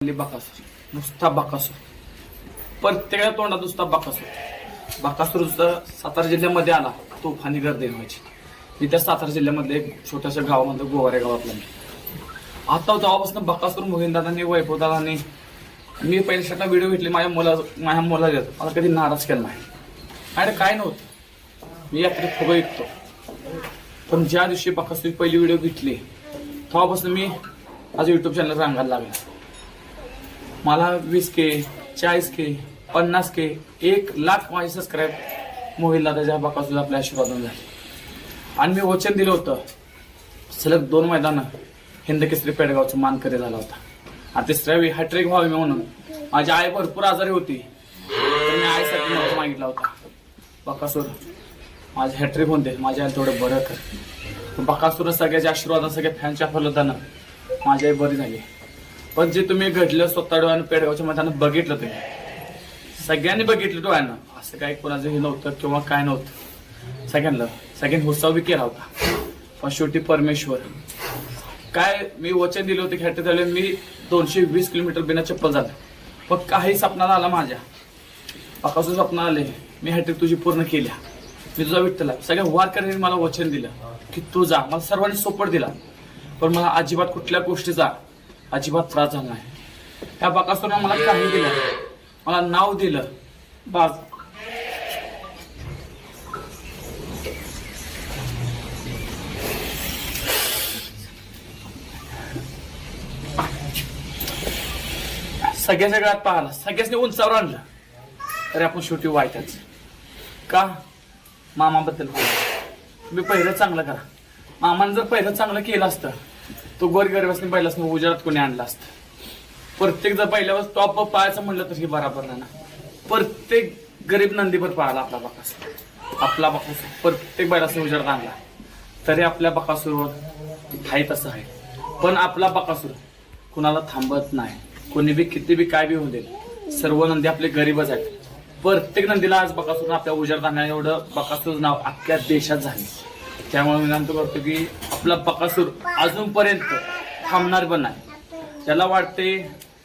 आपली बकासूर. नुसता बकासूर. प्रत्येकाच्या तोंडात नुसता बकासूर. बकासूर सातारा जिल्ह्यामध्ये आला तोफानी गर्दी व्हायची. मी त्या सातारा जिल्ह्यामधले एक छोट्याशा गावामध्ये गोवारे गावातला मी आता तेव्हापासून बकासूर मोहिनदादांनी वैभवदादांनी मी पहिल्या व्हिडिओ घेतले माझ्या मुला माझ्या मुला देतो मला कधी नाराज केला नाही. अरे काय नव्हतं? मी यात्रेत फुगं विकतो. पण ज्या दिवशी बकासूर पहिली व्हिडिओ घेतली तेव्हापासून मी आज युट्यूब चॅनल रांगायला लागला. मला वीस के चाळीस के पन्नास के एक लाख माझे सबस्क्राईब मोहिलला त्याच्या बाकासून आपल्या आशीर्वादून झाले. आणि मी वचन दिलं होतं सलग दोन मैदानं हिंद केसरी पेडगावचं मानकरी झाला होता. आणि तिसऱ्या वेळी हॅट्रिक व्हावी म्हणून माझी आई भरपूर आजारी होती. तर मी आईसाठी नव्हतं मागितला होता. बकासूर माझे हॅट्रिक होऊन दे माझ्या आईला थोडं बरं कर. बकासूर सगळ्याच्या आशीर्वादानं सगळ्या फॅनच्या फलदानं माझी आई बरी झाली. पण जे तुम्ही घडलं स्वतः डोळ्यानं पेडगावच्या मैदानात बघितलं ते सगळ्यांनी बघितलं डोळ्यानं. असं काही कोणाचं हे नव्हतं किंवा काय नव्हतं. सगळ्यांना सगळ्यांनी उत्सव बी केला होता. पण शेवटी परमेश्वर. काय मी वचन दिलं होतं खेळते झाले मी दोनशे वीस किलोमीटर बिना चप्पल झालं. पण काही स्वप्नाला आला माझ्या. पकासून स्वप्न आले. मी हॅट्रिक तुझी पूर्ण केल्या. मी तुझा विठ्ठला सगळ्या वारकऱ्यांनी मला वचन दिलं की तू जा. मला सर्वांनी सोपट दिला. पण मला अजिबात कुठल्या गोष्टीचा अजिबात त्रास झाला नाही. त्या बकासूरनं मला काही दिलं मला नाव दिलं. बाज सगळ्याच्या गळ्यात पाहिला. सगळ्याचने उंचावर आणलं. तरी आपण शेवटी वाईटच. का? मामाबद्दल बोल. तुम्ही पहिलं चांगलं करा. मामानं जर पहिलं चांगलं केलं असतं तो गोरगरिबासनी पहिल्यास उजाडात कोणी आणला असतं? प्रत्येक जर पहिल्यावर टॉप पाहायचं म्हणलं तर हे बराबर नाही ना. प्रत्येक गरीब नंदीवर पाहिला आपला बकासूर आपला बकासूर प्रत्येक बैलासनी उजाडात आणला. तरी आपल्या बकासूरवर आहे तसं आहे. पण आपला बकासूर कुणाला थांबत नाही. कोणी बी किती बी काय बी होऊ दे. सर्व नंदी आपले गरीबच आहेत. प्रत्येक नंदीला आज बकासूर आपल्या उजाड आणण्या एवढं बकासूर नाव अख्ख्या देशात झाले. त्यामुळे मी विनंती करतो की आपला बकासूर अजूनपर्यंत थांबणार पण नाही. त्याला वाटते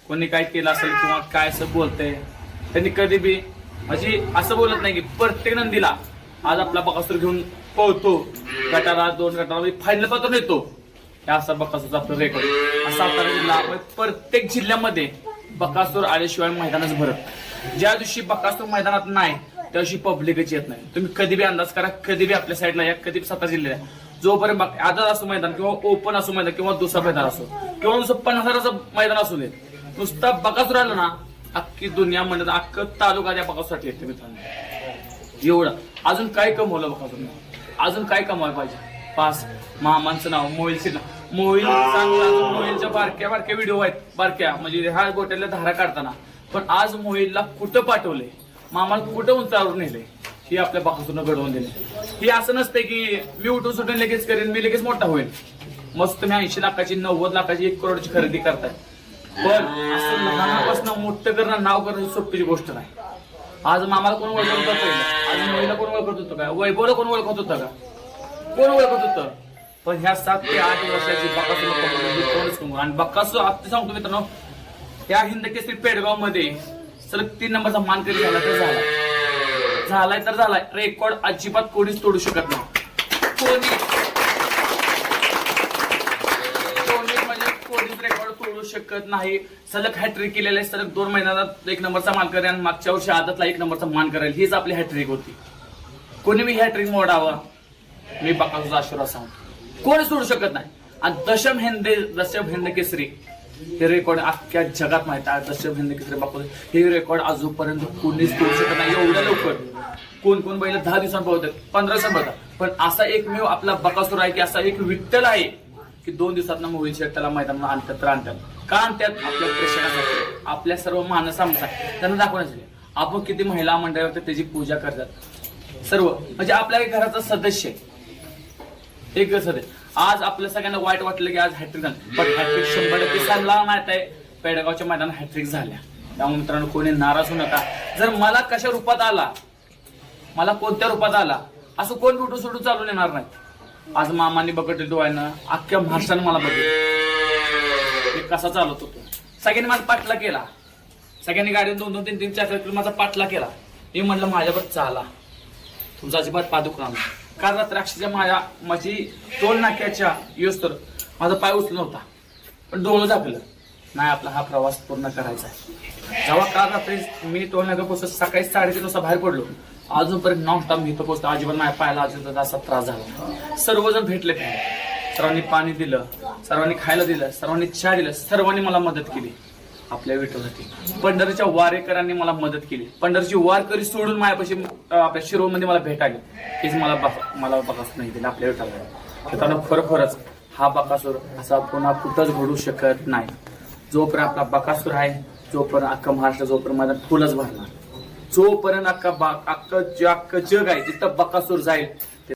कोणी काय केलं असेल किंवा काय असं बोलतंय त्यांनी कधी बी अशी असं बोलत नाही की प्रत्येक नंदीला आज आपला बकासूर घेऊन पोहतो गटाला दोन गटाला म्हणजे फायनल पात्र येतो. या असा बकासूरचा आपलं रेकॉर्ड असा सातारा जिल्हा आपण प्रत्येक जिल्ह्यामध्ये बकासूर आल्याशिवाय मैदानच भरत ज्या दिवशी बकासूर मैदानात नाही त्या पब्लिकच येत नाही. तुम्ही कधी बी अंदाज करा कधी बी आपल्या साईडला या कधी बी सातारा जिल्ह्यात जोपर्यंत आदर असो मैदान किंवा ओपन असो मैदान किंवा दुसरा मैदान असो किंवा नुसतं पन्नास हजाराचं मैदान असू दे नुसता बकासूर राहिलं ना अख्खी दुनिया म्हणत अख्खं तालुका त्या बघासाठी येते मित्रांनो. एवढं. अजून काय कमवलं बकासूर अजून काय कमवायला पाहिजे? पास. मामांचं नाव मोहिलचं नाव. मोहिल चांगला मोहिलच्या बारक्या बारक्या व्हिडिओ आहेत. बारक्या. म्हणजे ह्या गोट्यातल्या धारा काढताना. पण आज मोहिलला कुठं पाठवले मामाला कुठं उंचावरून नेले ही आपल्या बाकासूरनं घडवून दिले ही असं नसते की मी उठून सुटून लगेच करेन मी लगेच मोठा होईल मस्त तुम्ही ऐंशी लाखाची नव्वद लाखाची एक करोडची खरेदी करताय पण असं लहानापासून मोठं करणं नाव करणं सोपीची गोष्ट नाही आज मामाला कोण ओळखत होतं पहिलं आज मुलीला कोण ओळखत होतं का वैभवला कोण ओळखत होतं का कोण ओळखत होतं पण ह्या सात ते आठ वर्षाची बकासूर आणि बकासूर आता सांगतो मित्रांनो त्या हिंद केसरी पेडगावमध्ये सलग तीन नंबरचा मानकरी झाला तर झाला. झालाय तर झालाय. रेकॉर्ड अजिबात कोणीच तोडू शकत नाही. कोणी? कोणी म्हणजे कोणीच रेकॉर्ड तोडू शकत नाही. सलग हॅट्रिक केलेलं आहे. सलग दोन महिन्यात एक नंबरचा मानकरी आणि मागच्या वर्षी आदतला एक नंबरचा मान करेल. हीच आपली हॅट्रिक होती. कोणी मी हॅट्रिक मोडावा? मी बाकाचा आशीर्वाद सांगतो. कोणी सोडू शकत नाही. आणि दशम हिंदे दशम हिंद केसरी हे रेकॉर्ड अख्ख्या जगात माहीत आहे. दशरथ हिंद केसरी हे रेकॉर्ड अजूनपर्यंत कोणीच करू शकत नाही. एवढ्या लवकर. कोण कोण बैल? दहा दिवसांत पंधरा दिवसांत पण असा एकमेव आपला बकासूर आहे की असा एक विठ्ठल आहे की दोन दिवसात ना शेट त्याला मैदानात आणतात तर आणतात. का आणतात? आपल्या प्रेक्षकांसाठी. आपल्या सर्व मानसांसाठी. त्यांना दाखवण्यासाठी. आपण किती महिला मंडळावर त्याची पूजा करतात. सर्व. म्हणजे आपल्या घराचा सदस्य. आहे एक सदस्य. आज आपल्या सगळ्यांना वाईट वाटलं की आज हॅट्रिक झाली. पण हॅट्रिक शंभर टक्के सांगला माहीत आहे. पेडगावच्या मैदानात हॅट्रिक झाल्या. त्यामुळे मित्रांनो कोणी नाराज होऊ नका. जर मला कशा रूपात आला मला कोणत्या रूपात आला असं कोण उठू सुटू चालून येणार नाही? आज मामाने बघितलं डोळ्यानं अख्ख्या महाराष्ट्राने मला बघितलं. मी कसा चालत होतो? सगळ्यांनी माझा पाठला केला. सगळ्यांनी गाडीत दोन दोन तीन तीन चार चार किलो माझा पाठला केला. मी म्हटलं माझ्यावर चाला. तुमचा अजिबात पादुक नाही. काल रात्री माझ्या माझी टोल नाक्याच्या येऊस तर माझा पाय उचल नव्हता पण डोळं झाकलं. नाही आपला हा प्रवास पूर्ण करायचा आहे. जेव्हा काल रात्री मी टोल नाका पोहोचत सकाळी साडेतीन वाजता बाहेर पडलो. अजूनपर्यंत नॉन स्टॉप मी इथं पोहोचतो अजिबात माझ्या पायाला अजून असा त्रास झाला सर्वजण भेटले ते सर्वांनी पाणी दिलं सर्वांनी खायला दिलं सर्वांनी चहा दिलं सर्वांनी मला मदत केली. आपल्या विठ्ठलासाठी. पंढरीच्या वारेकरांनी मला मदत केली. पंढरीची वारकरी सोडून माझ्यापाशी आपल्या शिरोमध्ये मला भेट आली. हेच मला बका- मला बकासूर नाही दिलं आपल्या विठ्ठलाला. त्याला खरोखरच हा बकासूर असा पुन्हा कुठंच घडू शकत नाही. जोपर्यंत आपला बकासूर आहे जोपर्यंत अख्खा महाराष्ट्र जोपर्यंत माझा फुलच भरणार. जोपर्यंत अख्खा बा अख्खं जे अख्खं जग आहे तिथं बकासूर जाईल